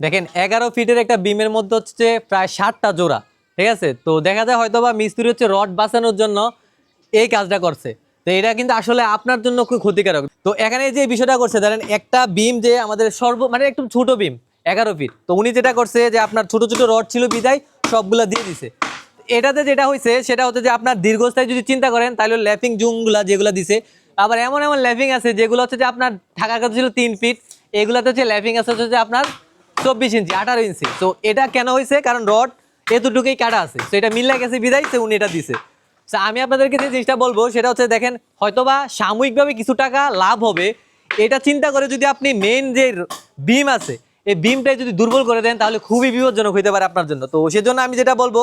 দেখেন এগারো ফিটের একটা বিমের মধ্যে হচ্ছে প্রায় ষাটটা জোড়া, ঠিক আছে? তো দেখা যায় হয়তো বা মিস্ত্রি হচ্ছে রড বাঁচানোর জন্য এই কাজটা করছে। তো এটা কিন্তু আসলে আপনার জন্য খুব ক্ষতিকারক। তো এখানে যে বিষয়টা করছে, ধরেন একটা বিম যে আমাদের সর্ব মানে একটু ছোট বিম, এগারো ফিট। তো উনি যেটা করছে যে আপনার ছোট ছোট রড ছিল বিদায়, সবগুলা দিয়ে দিছে। এটাতে যেটা হয়েছে সেটা হচ্ছে যে আপনার দীর্ঘস্থায়ী যদি চিন্তা করেন, তাহলে ল্যাপিং জুমগুলা যেগুলো দিছে, আবার এমন এমন ল্যাফিং আছে যেগুলো হচ্ছে যে আপনার ঢাকার কথা ছিল তিন ফিট, এগুলাতে হচ্ছে ল্যাফিং আছে হচ্ছে যে আপনার চব্বিশ ইঞ্চি, আঠারো ইঞ্চি। তো এটা কেন হয়েছে? কারণ রড এতটুকুই কাটা আছে। তো এটা মিল্লা গেছে বিদায় সে উনি এটা দিছে। তো আমি আপনাদেরকে যে জিনিসটা বলব, সেটা হচ্ছে দেখেন, হয়তোবা সাময়িকভাবে কিছু টাকা লাভ হবে। এটা চিন্তা করে যদি আপনি মেন যে বিম আছে, এই বিমটাই যদি দুর্বল করে দেন, তাহলে খুবই বিপজ্জনক হইতে পারে আপনার জন্য। তো সেজন্য আমি যেটা বলব,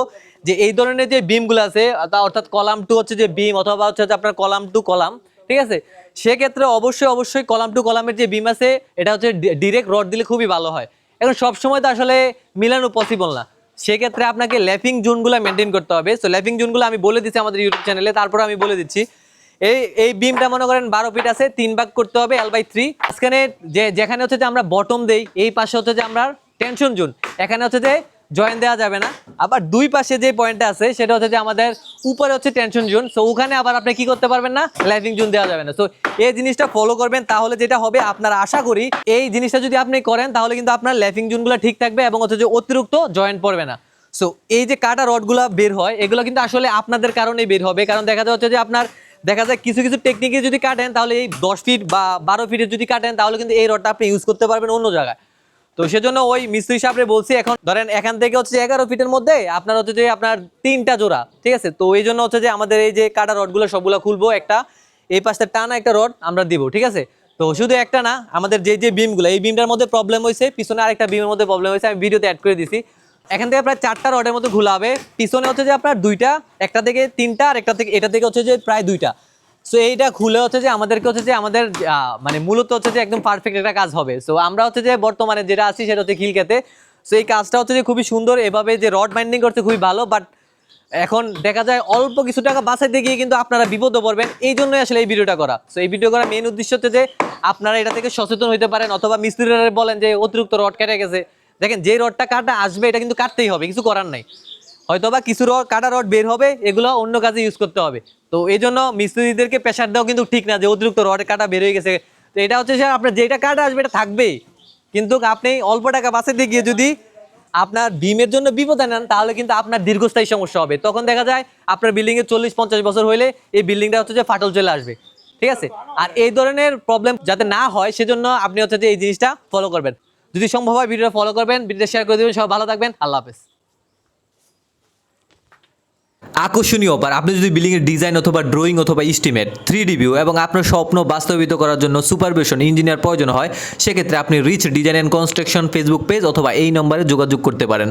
যে এই ধরনের যে বিমগুলো আছে অর্থাৎ কলাম টু হচ্ছে যে বিম অথবা হচ্ছে আপনার কলাম টু কলাম, ঠিক আছে? সেক্ষেত্রে অবশ্যই অবশ্যই কলাম টু কলামের যে বিম আছে, এটা হচ্ছে ডিরেক্ট রড দিলে খুবই ভালো হয়। এখন সব সময় তো আসলে মিলানো পসিবল না। সেক্ষেত্রে আপনাকে ল্যাফিং জোনগুলো মেনটেন করতে হবে। সো ল্যাফিং জোনগুলো আমি বলে দিচ্ছি আমাদের ইউটিউব চ্যানেলে তারপর আমি বলে দিচ্ছি। এই এই বিমটা মনে করেন বারো ফিট আছে, তিন ভাগ করতে হবে এল বাই থ্রি আজকে যে, যেখানে হচ্ছে যে আমরা বটম দেই, এই পাশে হচ্ছে যে আমরা টেনশন জোন এখানে হচ্ছে যে জয়েন দেওয়া যাবে না। আবার দুই পাশে যে পয়েন্টটা আছে, সেটা হচ্ছে যে আমাদের উপরে হচ্ছে টেনশন জোন সো ওখানে আবার আপনি কি করতে পারবেন না? লাইফিং জোন দেওয়া যাবে না। সো এই জিনিসটা ফলো করবেন, তাহলে যেটা হবে, আপনার আশা করি এই জিনিসটা যদি আপনি করেন, তাহলে কিন্তু আপনার লাইফিং জোনগুলো ঠিক থাকবে এবং হচ্ছে যে অতিরিক্ত জয়েন্ট পড়বে না। সো এই যে কাটা রডগুলো বের হয়, এগুলো কিন্তু আসলে আপনাদের কারণেই বের হবে। কারণ দেখা যাচ্ছে যে আপনার, দেখা যায় কিছু কিছু টেকনিকে যদি কাটেন, তাহলে এই দশ ফিট বা বারো ফিটের যদি কাটেন, তাহলে কিন্তু এই রডটা আপনি ইউজ করতে পারবেন অন্য জায়গায়। তো সেজন্য ওই মিস্ত্রি সাহেবরে বলছি, এখন ধরেন এখান থেকে হচ্ছে এগারো ফিটের মধ্যে আপনার হচ্ছে যে আপনার তিনটা জোড়া, ঠিক আছে? তো এই জন্য হচ্ছে যে আমাদের এই যে কাটা রডগুলো সবগুলো খুলবো, একটা এই পাশটা টানা একটা রড আমরা দিব, ঠিক আছে? তো শুধু একটা না, আমাদের যে যে বিমগুলো, এই বিমটার মধ্যে প্রবলেম হয়েছে পিছনে আরেকটা বিমের মধ্যে প্রবলেম হয়েছে আমি ভিডিওতে অ্যাড করে দিছি। এখান থেকে প্রায় চারটা রডের মতো ঘোলা হবে, পিছনে হচ্ছে যে আপনার দুইটা, একটা থেকে তিনটা আর একটা থেকে, এটা থেকে হচ্ছে যে প্রায় দুইটা। সো এইটা খুলে হচ্ছে যে আমাদেরকে হচ্ছে যে আমাদের মানে মূলত হচ্ছে যে একদম পারফেক্ট একটা কাজ হবে। সো আমরা হচ্ছে যে বর্তমানে যেটা আছি সেটা হচ্ছে খিলকেতে সো এই কাজটা হচ্ছে যে খুবই সুন্দর। এভাবে যে রড বাইন্ডিং করতে খুবই ভালো বাট এখন দেখা যায় অল্প কিছু টাকা বাঁচাইতে গিয়ে কিন্তু আপনারা বিপদে পড়বেন। এই জন্যই আসলে এই ভিডিওটা করা। সো এই ভিডিও করার মেন উদ্দেশ্য হচ্ছে যে আপনারা এটা থেকে সচেতন হতে পারেন, অথবা মিস্ত্রিরা বলেন যে অতিরিক্ত রড কেটে গেছে। দেখেন, যে রডটা কাটা আসবে, এটা কিন্তু কাটতেই হবে, কিছু করার নাই। হয়তোবা কিছু কাটা রড বের হবে, এগুলো অন্য কাজে ইউজ করতে হবে। তো এই জন্য মিস্ত্রিদেরকে প্রেশার দেওয়া কিন্তু ঠিক না যে অতিরিক্ত রড, কাটা বের হয়ে গেছে। তো এটা হচ্ছে যে আপনার যেটা কাটা আসবে এটা থাকবেই। কিন্তু আপনি অল্প টাকা বাঁচাতে গিয়ে যদি আপনার বিমের জন্য বিপদে নেন, তাহলে কিন্তু আপনার দীর্ঘস্থায়ী সমস্যা হবে। তখন দেখা যায় আপনার বিল্ডিং এ চল্লিশ, পঞ্চাশ বছর হলে এই বিল্ডিংটা হচ্ছে যে ফাটল চলে আসবে। ঠিক আছে? আর এই ধরনের প্রবলেম যাতে না হয়, সেজন্য আপনি হচ্ছে যে এই জিনিসটা ফলো করবেন। যদি সম্ভব হয়, ভিডিওটা ফলো করবেন। ভিডিওটা শেয়ার করে দেবেন। সব ভালো থাকবেন। আল্লাহ হাফেজ। আকর্ষণীয় অফার আপনি যদি বিল্ডিং এর ডিজাইন অথবা ড্রয়িং অথবা ইস্টিমেট থ্রি ভিউ এবং আপনার স্বপ্ন বাস্তবিত করার জন্য সুপারভিশন ইঞ্জিনিয়ার প্রয়োজন হয়, সেক্ষেত্রে আপনি rich design and construction Facebook page অথবা এই নম্বরে যোগাযোগ করতে পারেন।